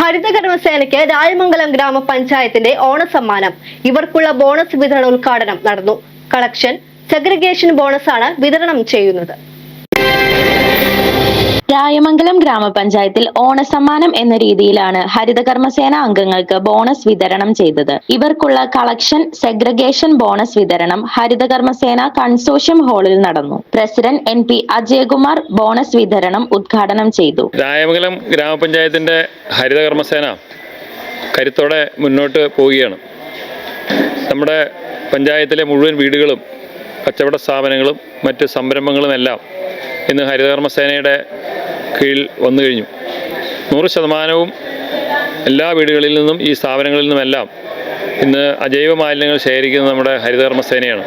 ഹരിതകർമ്മസേനയ്ക്ക് രായമംഗലം ഗ്രാമപഞ്ചായത്തിന്റെ ഓണസമ്മാനം. ഇവർക്കുള്ള ബോണസ് വിതരണ ഉദ്ഘാടനം നടന്നു. കളക്ഷൻ സെഗ്രിഗേഷൻ ബോണസാണ് വിതരണം ചെയ്യുന്നത്. രായമംഗലം ഗ്രാമപഞ്ചായത്തിൽ ഓണസമ്മാനം എന്ന രീതിയിലാണ് ഹരിതകർമ്മസേന അംഗങ്ങൾക്ക് ബോണസ് വിതരണം ചെയ്തത്. ഇവർക്കുള്ള കളക്ഷൻ സെഗ്രഗേഷൻ ബോണസ് വിതരണം ഹരിതകർമ്മസേന കൺസോഷ്യം ഹാളിൽ നടന്നു. President N P Ajayakumar bonus വിതരണം ഉദ്ഘാടനം ചെയ്തു. രായമംഗലം ഗ്രാമപഞ്ചായത്തിന്റെ ഹരിതകർമ്മസേന കരുത്തോടെ മുന്നോട്ട് പോവുകയാണ്. നമ്മുടെ പഞ്ചായത്തിലെ മുഴുവൻ വീടുകളും കച്ചവട സ്ഥാപനങ്ങളും മറ്റ് സംരംഭങ്ങളുമെല്ലാം ഇന്ന് ഹരിതകർമ്മസേനയുടെ കീഴിൽ വന്നു കഴിഞ്ഞു. നൂറ് ശതമാനവും എല്ലാ വീടുകളിൽ നിന്നും ഈ സ്ഥാപനങ്ങളിൽ നിന്നുമെല്ലാം ഇന്ന് അജൈവ മാലിന്യങ്ങൾ ശേഖരിക്കുന്നത് നമ്മുടെ ഹരിതകർമ്മസേനയാണ്.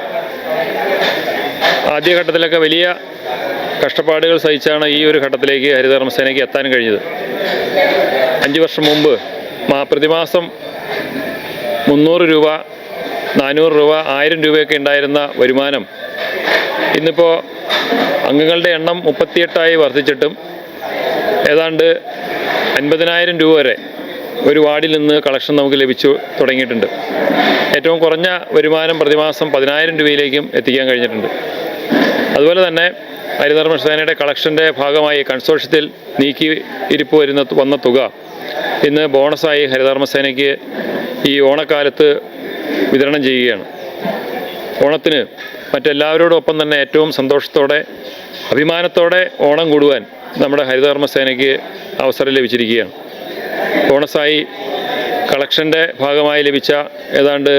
ആദ്യഘട്ടത്തിലൊക്കെ വലിയ കഷ്ടപ്പാടുകൾ സഹിച്ചാണ് ഈ ഒരു ഘട്ടത്തിലേക്ക് ഹരിതകർമ്മസേനയ്ക്ക് എത്താൻ കഴിഞ്ഞത്. അഞ്ച് വർഷം മുമ്പ് പ്രതിമാസം മുന്നൂറ് രൂപ നാനൂറ് രൂപ ആയിരം രൂപയൊക്കെ ഉണ്ടായിരുന്ന വരുമാനം ഇന്നിപ്പോൾ അംഗങ്ങളുടെ എണ്ണം മുപ്പത്തിയെട്ടായി വർദ്ധിച്ചിട്ടും ഏതാണ്ട് അൻപതിനായിരം രൂപ വരെ ഒരു വാർഡിൽ നിന്ന് കളക്ഷൻ നമുക്ക് ലഭിച്ചു തുടങ്ങിയിട്ടുണ്ട്. ഏറ്റവും കുറഞ്ഞ വരുമാനം പ്രതിമാസം പതിനായിരം രൂപയിലേക്കും എത്തിക്കാൻ കഴിഞ്ഞിട്ടുണ്ട്. അതുപോലെ തന്നെ ഹരിതകർമ്മസേനയുടെ കളക്ഷന്റെ ഭാഗമായി കൺസോർഷ്യത്തിൽ നീക്കി ഇരിപ്പ് വരുന്ന വന്ന തുക ഇന്ന് ബോണസായി ഹരിതകർമ്മസേനയ്ക്ക് ഈ ഓണക്കാലത്ത് വിതരണം ചെയ്യുകയാണ്. ഓണത്തിന് മറ്റെല്ലാവരോടൊപ്പം തന്നെ ഏറ്റവും സന്തോഷത്തോടെ അഭിമാനത്തോടെ ഓണം കൂടുവാൻ നമ്മുടെ ഹരിതകർമ്മസേനയ്ക്ക് അവസരം ലഭിച്ചിരിക്കുകയാണ്. ബോണസായി കളക്ഷന്റെ ഭാഗമായി ലഭിച്ച ഏതാണ്ട്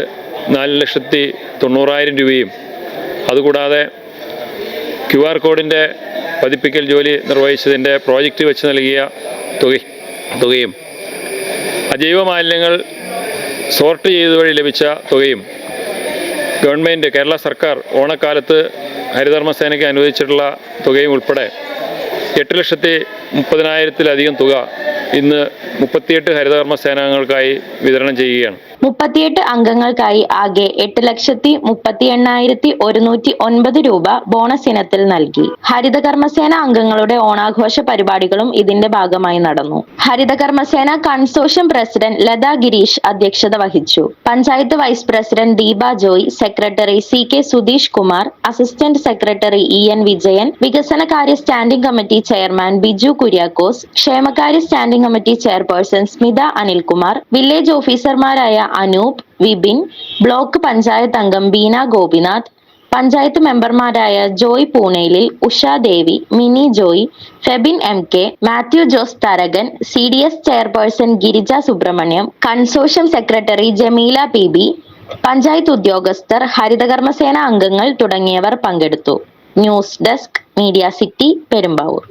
നാല് ലക്ഷത്തി തൊണ്ണൂറായിരം രൂപയും അതുകൂടാതെ ക്യു ആർ കോഡിന്റെ പതിപ്പിക്കൽ ജോലി നിർവഹിച്ചതിന്റെ പ്രോജക്റ്റ് വെച്ച് നൽകിയ തുക തുകയും അജൈവ മാലിന്യങ്ങൾ സോർട്ട് ചെയ്ത് വഴി ലഭിച്ച തുകയും ഗവൺമെന്റ് കേരള സർക്കാർ ഓണക്കാലത്ത് ഹരിധർമ്മസേനയ്ക്ക് അനുവദിച്ചിട്ടുള്ള തുകയും ഉൾപ്പെടെ എട്ട് ലക്ഷത്തി മുപ്പതിനായിരത്തിലധികം തുക ഇന്ന് മുപ്പത്തിയെട്ട് ഹരിതകർമ്മ സേനാംഗങ്ങൾക്കായി വിതരണം ചെയ്യുകയാണ്. മുപ്പത്തിയെട്ട് അംഗങ്ങൾക്കായി ആകെ എട്ട് ലക്ഷത്തി മുപ്പത്തി എണ്ണായിരത്തി ഒരുന്നൂറ്റി ഒൻപത് രൂപ ബോണസ് ഇനത്തിൽ നൽകി. ഹരിതകർമ്മസേന അംഗങ്ങളുടെ ഓണാഘോഷ പരിപാടികളും ഇതിന്റെ ഭാഗമായി നടന്നു. ഹരിതകർമ്മസേന കൺസോഷ്യം പ്രസിഡന്റ് ലത ഗിരീഷ് അധ്യക്ഷത വഹിച്ചു. Panchayat vice president Deepa Joy secretary C K Sudheesh Kumar assistant secretary E N Vijayan വികസനകാര്യ standing committee chairman Biju Kuriakose ക്ഷേമകാര്യ standing committee chairperson Smitha Anilkumar village ഓഫീസർമാരായ അനൂപ് വിപിൻ ബ്ലോക്ക് പഞ്ചായത്ത് അംഗം ബീന ഗോപിനാഥ് പഞ്ചായത്ത് മെമ്പർമാരായ Joy പൂണേലിൽ Ushadevi Mini Joy Febin M K Mathew Jose Tharakan C D S chairperson Girija Subrahmanyam consortium secretary Jameela P B panchayat ഉദ്യോഗസ്ഥർ ഹരിതകർമ്മസേന അംഗങ്ങൾ തുടങ്ങിയവർ പങ്കെടുത്തു. News desk media city Perumbavoor.